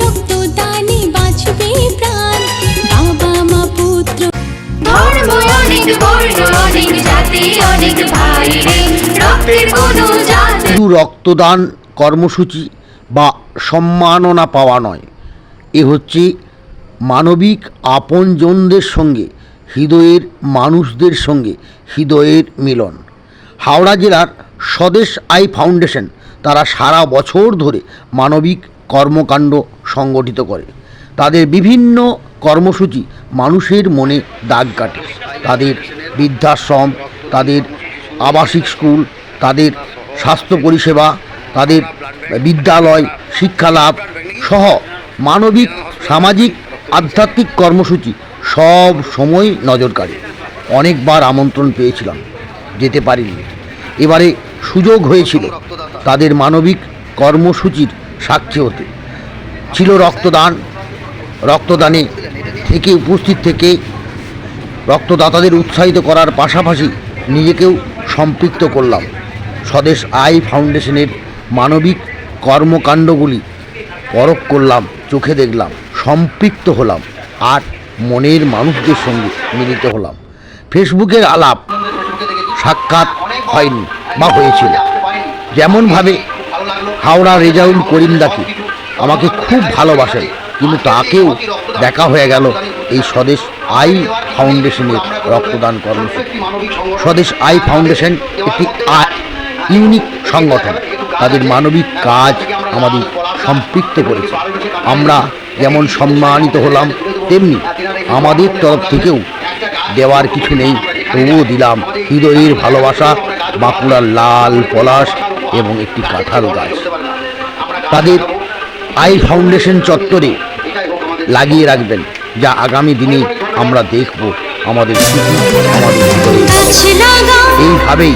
রক্তদানে বাঁচবে প্রাণ। বাবা মা পুত্র। ধর্ম অনেক বর্ণ অনেক জাতি অনেক ভাই রে রক্তের কোনো জাত শুধু রক্তদান কর্মসূচি বা সম্মাননা পাওয়া নয় এ হচ্ছে মানবিক আপনজনদের সঙ্গে হৃদয়ের মানুষদের সঙ্গে হৃদয়ের মিলন। হাওড়া জেলার স্বদেশ আই ফাউন্ডেশন তারা সারা বছর ধরে মানবিক কর্মকাণ্ড সংগঠিত করে। তাদের বিভিন্ন কর্মসূচি মানুষের মনে দাগ কাটে। তাদের বৃদ্ধাশ্রম, তাদের আবাসিক স্কুল, তাদের স্বাস্থ্য পরিষেবা, তাদের বিদ্যালয়, শিক্ষালাভ সহ মানবিক, সামাজিক, আধ্যাত্মিক কর্মসূচি সব সময় নজর কাড়ে। অনেকবার আমন্ত্রণ পেয়েছিলাম, যেতে পারিনি। এবারে সুযোগ হয়েছিল তাদের মানবিক কর্মসূচির সাক্ষী হতে। ছিল রক্তদান, রক্তদানে থেকে উপস্থিত থেকে রক্তদাতাদের উৎসাহিত করার পাশাপাশি নিজেকেও সম্পৃক্ত করলাম। স্বদেশ আই ফাউন্ডেশনের মানবিক কর্মকাণ্ডগুলি পরখ করলাম, চোখে দেখলাম, সম্পৃক্ত হলাম আর মনের মানুষদের সঙ্গে মিলিত হলাম। ফেসবুকের আলাপ সাক্ষাৎ হয়নি বা হয়েছিল। যেমনভাবে হাওড়া রেজাউল করিমদাকে আমাকে খুব ভালোবাসেন, কিন্তু তাকেও দেখা হয়ে গেল এই স্বদেশ আই ফাউন্ডেশনের রক্তদান কর্মসূচি। স্বদেশ আই ফাউন্ডেশন একটি ইউনিক সংগঠন। তাদের মানবিক কাজ আমাদের সম্পৃক্ত করেছে। আমরা যেমন সম্মানিত হলাম, তেমনি আমাদের তরফ থেকেও দেওয়ার কিছু নেই, তবুও দিলাম হৃদয়ের ভালোবাসা, বাঁকুড়ার লাল পলাশ এবং একটি কাঁঠাল গাছ। তাদের আই ফাউন্ডেশন চত্বরে লাগিয়ে রাখবেন, যা আগামী দিনে আমরা দেখব আমাদের এইভাবেই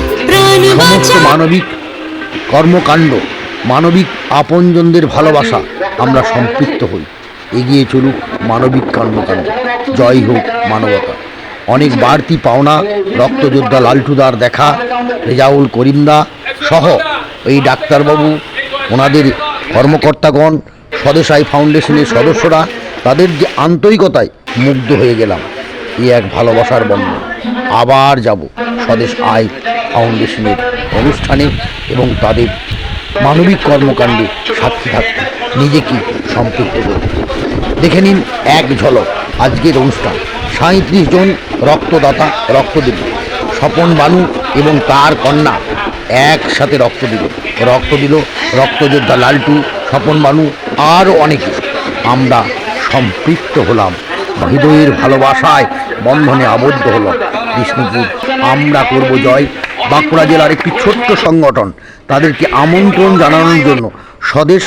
সমস্ত মানবিক কর্মকাণ্ড, মানবিক আপনজনদের ভালোবাসা আমরা সম্পৃক্ত হই। এগিয়ে চলুক মানবিক কর্মকাণ্ড। জয় হোক মানবতা। অনেক বাড়তি পাওনা রক্তযোদ্ধা লালটুদার দেখা, রেজাউল করিমদা সহ এই ডাক্তারবাবু, ওনাদের কর্মকর্তাগণ স্বদেশাই ফাউন্ডেশনের সদস্যরা তাদের যে আন্তরিকতায় মুগ্ধ হয়ে গেলাম এই এক ভালোবাসার বন্ধন। আবার যাব স্বদেশ আই ফাউন্ডেশনের অনুষ্ঠানে এবং তাদের মানবিক কর্মকাণ্ডে সাক্ষী থাকতে নিজেকে সম্পৃক্ত দেখে নিন এক ঝলক আজকের অনুষ্ঠান। সাঁত্রিশ জন রক্তদাতা রক্ত দিল স্বপন বানু এবং তার কন্যা একসাথে রক্ত দিল। রক্ত দিল রক্তযোদ্ধা লালটু স্বপন বানু আরও অনেকে। আমরা সম্পৃক্ত হলাম হৃদয়ের ভালোবাসায়, বন্ধনে আবদ্ধ হলো বিষ্ণুপুর, আমরা করব জয়। বাঁকুড়া জেলার একটি ছোট্ট সংগঠন, তাদেরকে আমন্ত্রণ জানানোর জন্য স্বদেশ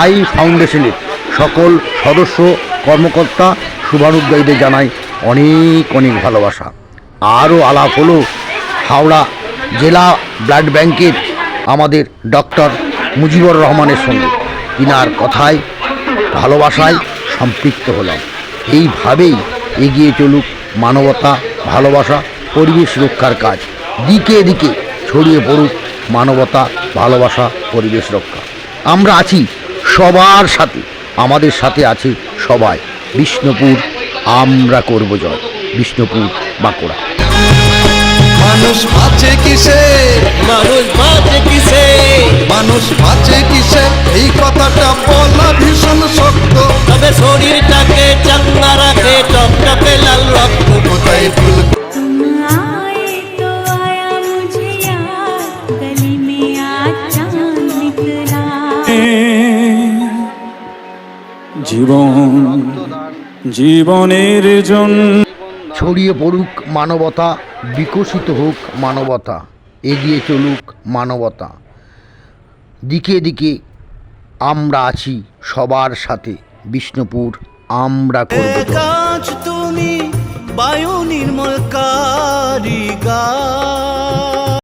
আই ফাউন্ডেশনের সকল সদস্য, কর্মকর্তা শুভানুদ্দায়ীদের জানাই অনেক অনেক ভালোবাসা। আরও আলাপ হলো, হাওড়া জেলা ব্লাড ব্যাংকের আমাদের ডক্টর মুজিবুর রহমানের সঙ্গে। তিনার কথায়, ভালোবাসায় সম্পৃক্ত হলাম। এইভাবেই এগিয়ে চলুক মানবতা, ভালোবাসা, পরিবেশ রক্ষার কাজ। দিকে দিকে ছড়িয়ে পড়ুক মানবতা, ভালোবাসা, পরিবেশ রক্ষা। আমরা আছি সবার সাথে, আমাদের সাথে আছে সবাই। বিষ্ণুপুর, আমরা করব জয়। বিষ্ণুপুর, বাঁকুড়া। মানুষ বাঁচে কিসে? মানুষ বাঁচে কিসে? মানুষ কিসে? কথাটা বলা ভীষণ শক্ত। তবে শরীরটাকে চাঙ্গা রাখে লাল রক্ত। কোথায় জীবন জীবনের জন্য। ছড়িয়ে পড়ুক মানবতা বিকশিত হোক মানবতা এগিয়ে চলুক মানবতা। দিকে দিকে আমরা আছি সবার সাথে বিষ্ণুপুর আমরা করব। কাজ তুমি বায়ু নির্মল কারিগা